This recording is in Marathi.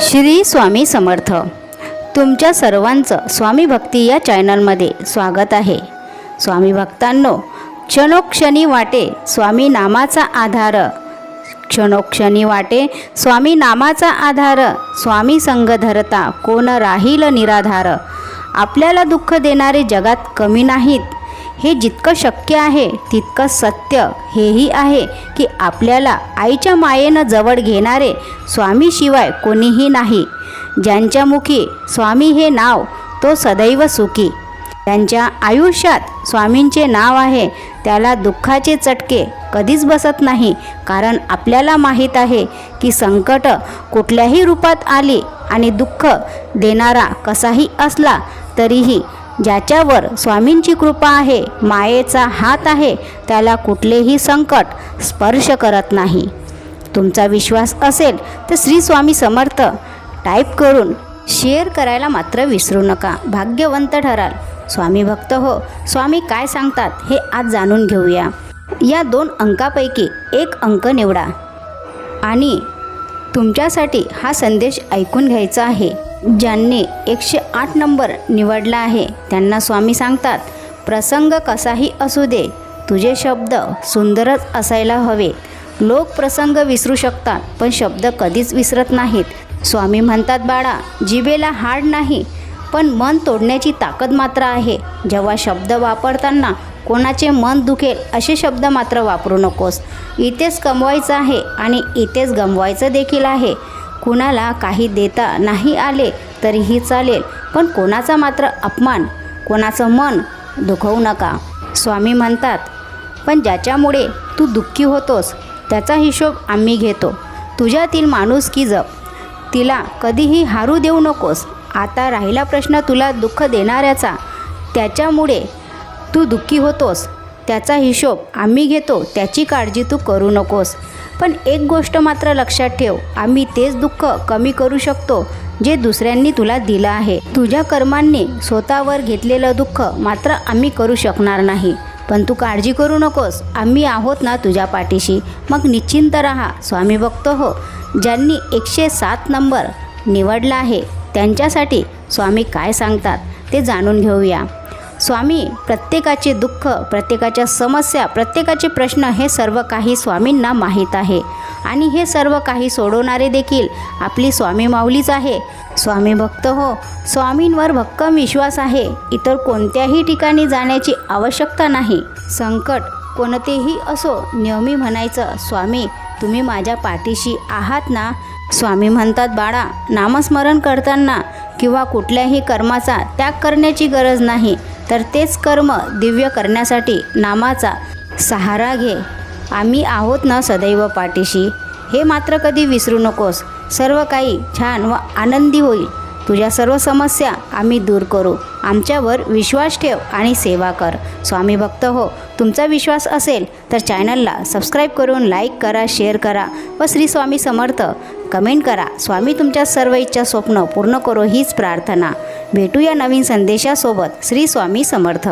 श्री स्वामी समर्थ. तुमच्या सर्वांचं स्वामी भक्ती या चॅनलमध्ये स्वागत आहे. स्वामी भक्तांनो क्षणोक्षणी वाटे स्वामी नामाचा आधार. क्षणोक्षणी वाटे स्वामी नामाचा आधार. स्वामी संघ धरता कोण राहील निराधार. आपल्याला दुःख देणारे जगात कमी नाहीत. हे जितकं शक्य आहे तितकं सत्य हेही आहे की आपल्याला आईच्या मायेनं जवळ घेणारे स्वामीशिवाय कोणीही नाही. ज्यांच्या मुखी स्वामी हे नाव तो सदैव सुखी. त्यांच्या आयुष्यात स्वामींचे नाव आहे त्याला दुःखाचे चटके कधीच बसत नाही कारण आपल्याला माहीत आहे की संकट कुठल्याही रूपात आली आणि दुःख देणारा कसाही असला तरीही ज्याच्यावर स्वामींची कृपा आहे मायेचा हात आहे त्याला कुठलेही संकट स्पर्श करत नाही. तुमचा विश्वास असेल तर श्री स्वामी समर्थ टाईप करून शेअर करायला मात्र विसरू नका. भाग्यवंत ठराल. स्वामी भक्त हो स्वामी काय सांगतात हे आज जाणून घेऊया. या दोन अंकापैकी एक अंक निवडा. आणि तुमच्यासाठी हा संदेश ऐकून घ्यायचा आहे. ज्यांनी एकशे आठ नंबर निवडला आहे त्यांना स्वामी सांगतात प्रसंग कसाही असू दे तुझे शब्द सुंदरच असायला हवे. लोक प्रसंग विसरू शकतात पण शब्द कधीच विसरत नाहीत. स्वामी म्हणतात बाळा जिभेला हाड नाही पण मन तोडण्याची ताकद मात्र आहे. जेव्हा शब्द वापरताना कोणाचे मन दुखेल असे शब्द मात्र वापरू नकोस. इथेच कमवायचं आहे आणि इथेच गमवायचं देखील आहे. कुणाला काही देता नाही आले तरीही चालेल पण कोणाचा मात्र अपमान कोणाचं मन दुखवू नका. स्वामी म्हणतात पण ज्याच्यामुळे तू दुःखी होतोस त्याचा हिशोब आम्ही घेतो. तुझ्यातील माणूस की जप? तिला कधीही हारू देऊ नकोस. आता राहिला प्रश्न तुला दुःख देणाऱ्याचा. त्याच्यामुळे तू दुःखी होतोस. त्याचा हिशोब आम्ही घेतो त्याची काळजी तू करू नकोस. पण एक गोष्ट मात्र लक्षात ठेव आम्ही तेच दुःख कमी करू शकतो जे दुसऱ्यांनी तुला दिलं आहे. तुझ्या कर्मांनी स्वतःवर घेतलेलं दुःख मात्र आम्ही करू शकणार नाही. पण तू काळजी करू नकोस आम्ही आहोत ना तुझ्या पाठीशी. मग निश्चिंत राहा स्वामी भक्त हो. ज्यांनी एकशे सात नंबर निवडला आहे त्यांच्यासाठी स्वामी काय सांगतात ते जाणून घेऊया. स्वामी प्रत्येकाचे दुःख प्रत्येकाच्या समस्या प्रत्येकाचे प्रश्न हे सर्व काही स्वामींना माहीत आहे. आणि हे सर्व काही सोडवणारे देखील आपली स्वामी माऊलीच आहे. स्वामी भक्त हो स्वामींवर भक्कम विश्वास आहे. इतर कोणत्याही ठिकाणी जाण्याची आवश्यकता नाही. संकट कोणतेही असो नेहमी म्हणायचं स्वामी तुम्ही माझ्या पाठीशी आहात ना? स्वामी म्हणतात बाळा नामस्मरण करताना किंवा कुठल्याही कर्माचा त्याग करण्याची गरज नाही. तर तेच कर्म दिव्य करण्यासाठी नामाचा सहारा घे. आम्ही आहोत ना सदैव पाठीशी. हे मात्र कधी विसरू नकोस. सर्व काही छान व आनंदी होईल. तुझ्या सर्व समस्या आम्ही दूर करू. आमच्यावर विश्वास ठेव आणि सेवा कर. स्वामी भक्त हो तुमचा विश्वास असेल तर चॅनलला सबस्क्राईब करून लाईक करा शेअर करा व श्री स्वामी समर्थ कमेंट करा. स्वामी तुमच्या सर्व इच्छा स्वप्न पूर्ण करो हीच प्रार्थना. भेटूया नवीन संदेशासोबत. श्री स्वामी समर्थ.